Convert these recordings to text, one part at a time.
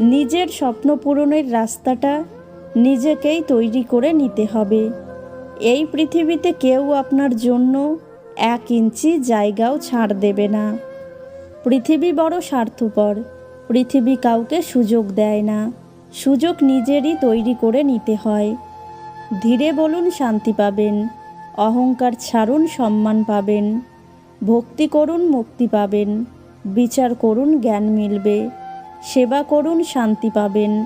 নিজের স্বপ্ন পূরণের রাস্তাটা নিজেকেই তৈরি করে নিতে হবে। এই পৃথিবীতে কেউ আপনার জন্য এক ইঞ্চি জায়গাও ছাড় দেবে না। পৃথিবী বড় স্বার্থপর, পৃথিবী কাউকে সুযোগ দেয় না। সুযোগ নিজেরই তৈরি করে নিতে হয়। ধীরে বলুন শান্তি পাবেন, অহংকার ছাড়ুন সম্মান পাবেন, ভক্তি করুন মুক্তি পাবেন, বিচার করুন জ্ঞান মিলবে। সেবা করুন, শান্তি পাবেন।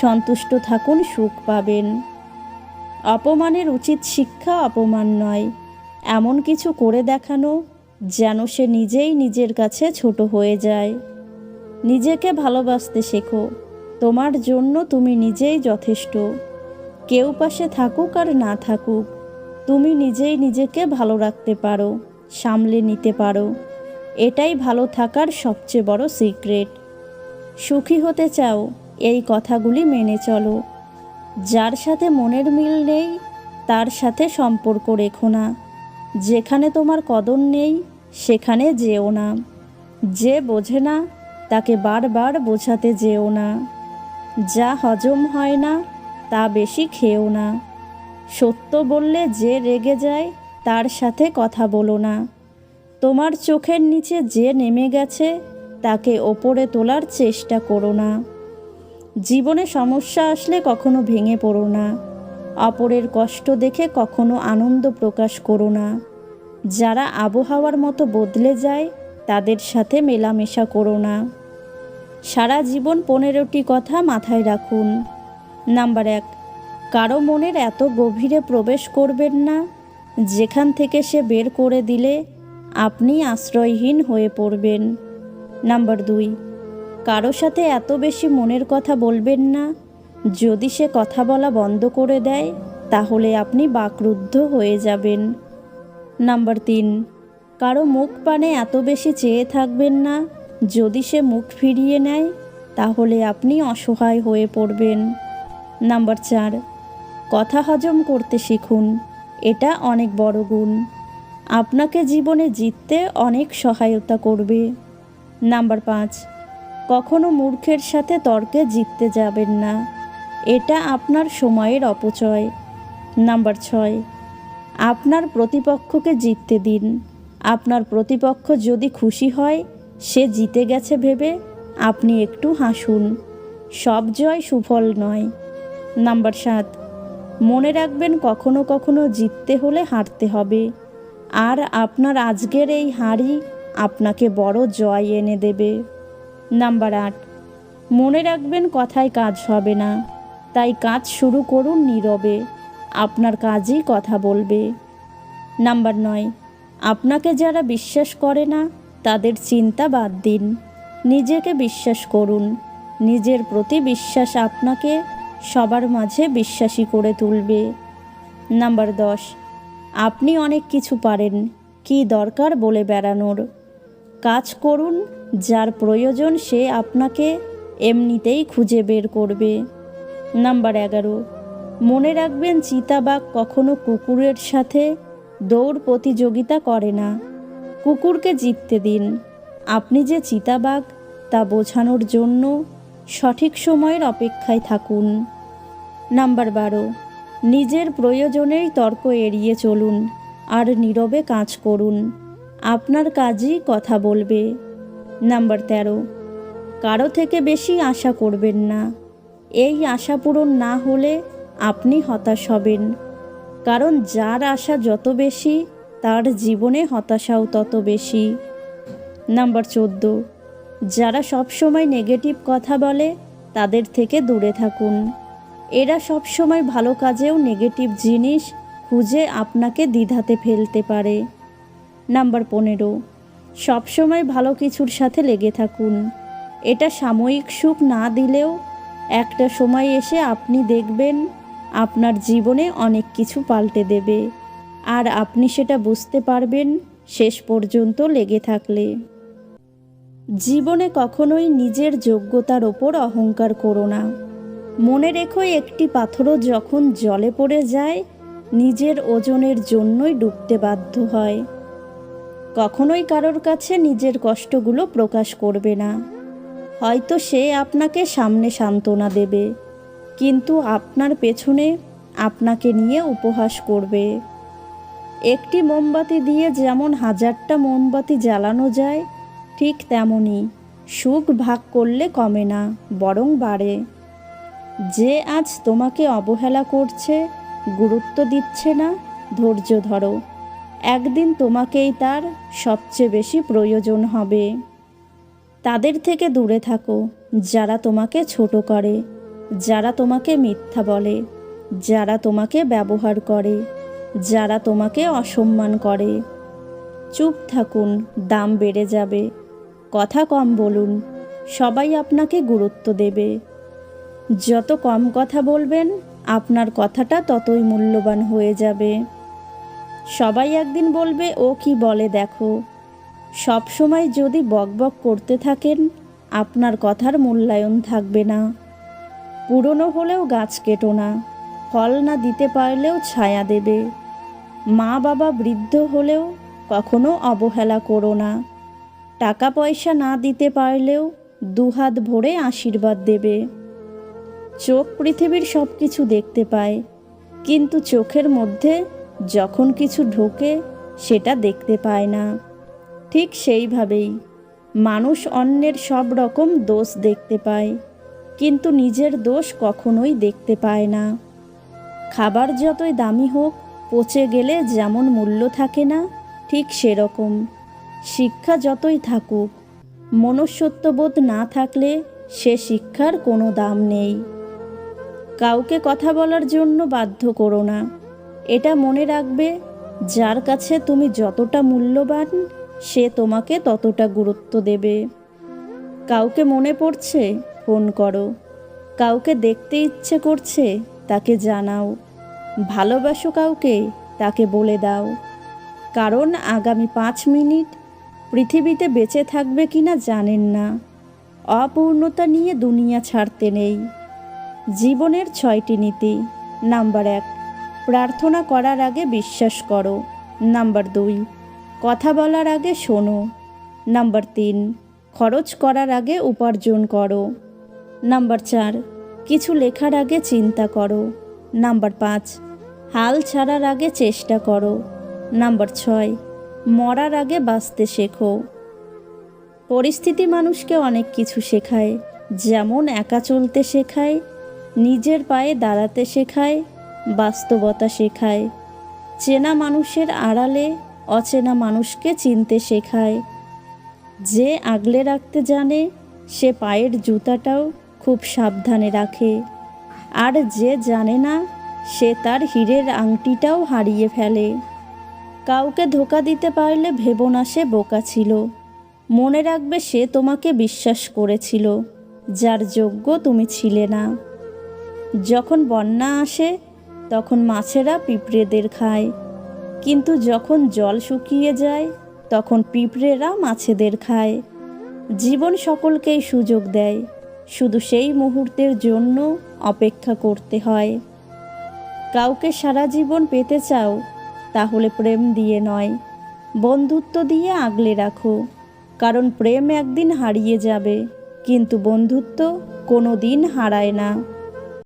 সন্তুষ্ট থাকুন, সুখ পাবেন। অপমানের উচিত শিক্ষা অপমান নয়। এমন কিছু করে দেখানো যেন সে নিজেই নিজের কাছে ছোট হয়ে যায়। নিজেকে ভালোবাসতে শেখো। তোমার জন্য তুমি নিজেই যথেষ্ট। কেউ পাশে থাকুক আর না থাকুক, তুমি নিজেই নিজেকে ভালো রাখতে পারো, সামলে নিতে পারো। এটাই ভালো থাকার সবচেয়ে বড় সিক্রেট। সুখী হতে চাও, এই কথাগুলি মেনে চলো। যার সাথে মনের মিল নেই, তার সাথে সম্পর্ক রেখো না। যেখানে তোমার কদর নেই, সেখানে যেও না। যে বোঝে না, তাকে বারবার বোঝাতে যেও না। যা হজম হয় না, তা বেশি খেও না। সত্য বললে যে রেগে যায়, তার সাথে কথা বলো না। তোমার চোখের নিচে যে নেমে গেছে তাকে ওপরে তোলার চেষ্টা করো না। জীবনে সমস্যা আসলে কখনো ভেঙে পড়ো না। অপরের কষ্ট দেখে কখনো আনন্দ প্রকাশ করো না। যারা আবহাওয়ার মতো বদলে যায়, তাদের সাথে মেলামেশা করো না। সারা জীবন পনেরোটি কথা মাথায় রাখুন। নাম্বার এক, কারও মনের এত গভীরে প্রবেশ করবেন না, যেখান থেকে সে বের করে দিলে আপনি আশ্রয়হীন হয়ে পড়বেন। নাম্বার দুই, কারও সাথে এত বেশি মনের কথা বলবেন না। যদি সে কথা বলা বন্ধ করে দেয়, তাহলে আপনি বাকরুদ্ধ হয়ে যাবেন। নাম্বার তিন, কারও মুখ পানে এত বেশি চেয়ে থাকবেন না। যদি সে মুখ ফিরিয়ে নেয়, তাহলে আপনি অসহায় হয়ে পড়বেন। নাম্বার চার, কথা হজম করতে শিখুন, এটা অনেক বড় গুণ। আপনাকে জীবনে জিততে অনেক সহায়তা করবে। নাম্বার পাঁচ, কখনো মূর্খের সাথে তর্কে জিততে যাবেন না। এটা আপনার সময়ের অপচয়। নাম্বার ছয়, আপনার প্রতিপক্ষকে জিততে দিন। আপনার প্রতিপক্ষ যদি খুশি হয়, সে জিতে গেছে ভেবে আপনি একটু হাসুন। সব জয় সুফল নয়। নাম্বার সাত, মনে রাখবেন কখনো কখনো জিততে হলে হারতে হবে। আর আপনার আজকের এই হারই আপনাকে বড় জয় এনে দেবে। নাম্বার আট, মনে রাখবেন কথায় কাজ হবে না। তাই কাজ শুরু করুন নীরবে। আপনার কাজই কথা বলবে। নাম্বার নয়, আপনাকে যারা বিশ্বাস করে না, তাদের চিন্তা বাদ দিন। নিজেকে বিশ্বাস করুন। নিজের প্রতি বিশ্বাস আপনাকে সবার মাঝে বিশ্বাসী করে তুলবে। নাম্বার দশ, আপনি অনেক কিছু পারেন। কি দরকার বলে বেড়ানোর? কাজ করুন, যার প্রয়োজন সে আপনাকে এমনিতেই খুঁজে বের করবে। নাম্বার এগারো। মনে রাখবেন চিতাবাঘ কখনো কুকুরের সাথে দৌড় প্রতিযোগিতা করে না। কুকুরকে জিততে দিন। আপনি যে চিতাবাঘ তা বোঝানোর জন্য সঠিক সময়ের অপেক্ষায় থাকুন। নাম্বার বারো। নিজের প্রয়োজনেই তর্ক এড়িয়ে চলুন, আর নীরবে কাজ করুন। আপনার কাজই কথা বলবে। নাম্বার তেরো, কারও থেকে বেশি আশা করবেন না। এই আশা পূরণ না হলে আপনি হতাশ হবেন। কারণ যার আশা যত বেশি, তার জীবনে হতাশাও তত বেশি। নাম্বার চোদ্দ, যারা সবসময় নেগেটিভ কথা বলে, তাদের থেকে দূরে থাকুন। এরা সবসময় ভালো কাজেও নেগেটিভ জিনিস খুঁজে আপনাকে দ্বিধাতে ফেলতে পারে। নাম্বার পনেরো। সবসময় ভালো কিছুর সাথে লেগে থাকুন। এটা সাময়িক সুখ না দিলেও একটা সময় এসে আপনি দেখবেন আপনার জীবনে অনেক কিছু পাল্টে দেবে। আর আপনি সেটা বুঝতে পারবেন শেষ পর্যন্ত লেগে থাকলে। জীবনে কখনোই নিজের যোগ্যতার ওপর অহংকার করো না। মনে রেখো একটি পাথরও যখন জলে পড়ে যায়, নিজের ওজনের জন্যই ডুবতে বাধ্য হয়। কখনোই কারোর কাছে নিজের কষ্টগুলো প্রকাশ করবে না। হয়তো সে আপনাকে সামনে সান্ত্বনা দেবে, কিন্তু আপনার পেছনে আপনাকে নিয়ে উপহাস করবে। একটি মোমবাতি দিয়ে যেমন হাজারটা মোমবাতি জ্বালানো যায়, ঠিক তেমনই সুখ ভাগ করলে কমে না, বরং বাড়ে। যে আজ তোমাকে অবহেলা করছে, গুরুত্ব দিচ্ছে না, ধৈর্য ধরো। একদিন তোমাকেই তার সবচেয়ে বেশি প্রয়োজন হবে। তাদের থেকে দূরে থাকো, যারা তোমাকে ছোট করে, যারা তোমাকে মিথ্যা বলে, যারা তোমাকে ব্যবহার করে, যারা তোমাকে অসম্মান করে। চুপ থাকুন, দাম বেড়ে যাবে। কথা কম বলুন, সবাই আপনাকে গুরুত্ব দেবে। যত কম কথা বলবেন, আপনার কথাটা ততই মূল্যবান হয়ে যাবে। সবাই একদিন বলবে, ও কি বলে দেখো। সব সময় যদি বকবক করতে থাকেন, আপনার কথার মূল্যায়ন থাকবে না। পুরনো হলেও গাছ কেটো না, ফল না দিতে পারলেও ছায়া দেবে। মা বাবা বৃদ্ধ হলেও কখনো অবহেলা করো না। টাকা পয়সা না দিতে পারলেও দুহাত ভরে আশীর্বাদ দেবে। চোখ পৃথিবীর সব কিছু দেখতে পায়, কিন্তু চোখের মধ্যে যখন কিছু ঢোকে, সেটা দেখতে পায় না। ঠিক সেইভাবেই মানুষ অন্যের সব রকম দোষ দেখতে পায়, কিন্তু নিজের দোষ কখনোই দেখতে পায় না। খাবার যতই দামি হোক, পচে গেলে যেমন মূল্য থাকে না, ঠিক সেরকম। শিক্ষা যতই থাকুক, মনুষ্যত্ববোধ না থাকলে সে শিক্ষার কোনো দাম নেই। কাউকে কথা বলার জন্য বাধ্য করো না। এটা মনে রাখবে, যার কাছে তুমি যতটা মূল্যবান, সে তোমাকে ততটা গুরুত্ব দেবে। কাউকে মনে পড়ছে, ফোন করো। কাউকে দেখতে ইচ্ছে করছে, তাকে জানাও। ভালোবাসো কাউকে, তাকে বলে দাও। কারণ আগামী পাঁচ মিনিট পৃথিবীতে বেঁচে থাকবে কিনা জানেন না। অপূর্ণতা নিয়ে দুনিয়া ছাড়তে নেই। জীবনের ছয়টি নীতি। নাম্বার এক প্রার্থনা করার আগে বিশ্বাস করো। নাম্বার দুই, কথা বলার আগে শোনো। নাম্বার তিন, খরচ করার আগে উপার্জন করো। নাম্বার চার, কিছু লেখার আগে চিন্তা করো। নাম্বার পাঁচ, হাল ছাড়ার আগে চেষ্টা করো। নাম্বার ছয়, মরার আগে বাঁচতে শেখো। পরিস্থিতি মানুষকে অনেক কিছু শেখায়। যেমন একা চলতে শেখায়, নিজের পায়ে দাঁড়াতে শেখায় বাস্তবতা শেখায়। চেনা মানুষের আড়ালে অচেনা মানুষকে চিনতে শেখায়। যে আগলে রাখতে জানে, সে পায়ের জুতাটাও খুব সাবধানে রাখে। আর যে জানে না, সে তার হীরের আংটিটাও হারিয়ে ফেলে। কাউকে ধোকা দিতে পারলে ভেবো না সে বোকা ছিল। মনে রাখবে সে তোমাকে বিশ্বাস করেছিল, যার যোগ্য তুমি ছিলে না। যখন বন্যা আসে তখন মাছেরা পিঁপড়েদের খায়। কিন্তু যখন জল শুকিয়ে যায়, তখন পিঁপড়েরা মাছেদের খায়। জীবন সকলকেই সুযোগ দেয়, শুধু সেই মুহূর্তের জন্য অপেক্ষা করতে হয়। কাউকে সারা জীবন পেতে চাও, তাহলে প্রেম দিয়ে নয়, বন্ধুত্ব দিয়ে আগলে রাখো। কারণ প্রেম একদিন হারিয়ে যাবে, কিন্তু বন্ধুত্ব কোনো দিন হারায় না।